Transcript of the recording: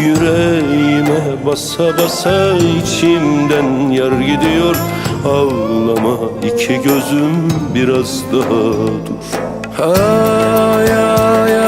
Yüreğime basa basa içimden yar gidiyor. Ağlama iki gözüm biraz daha dur. Ay ay ay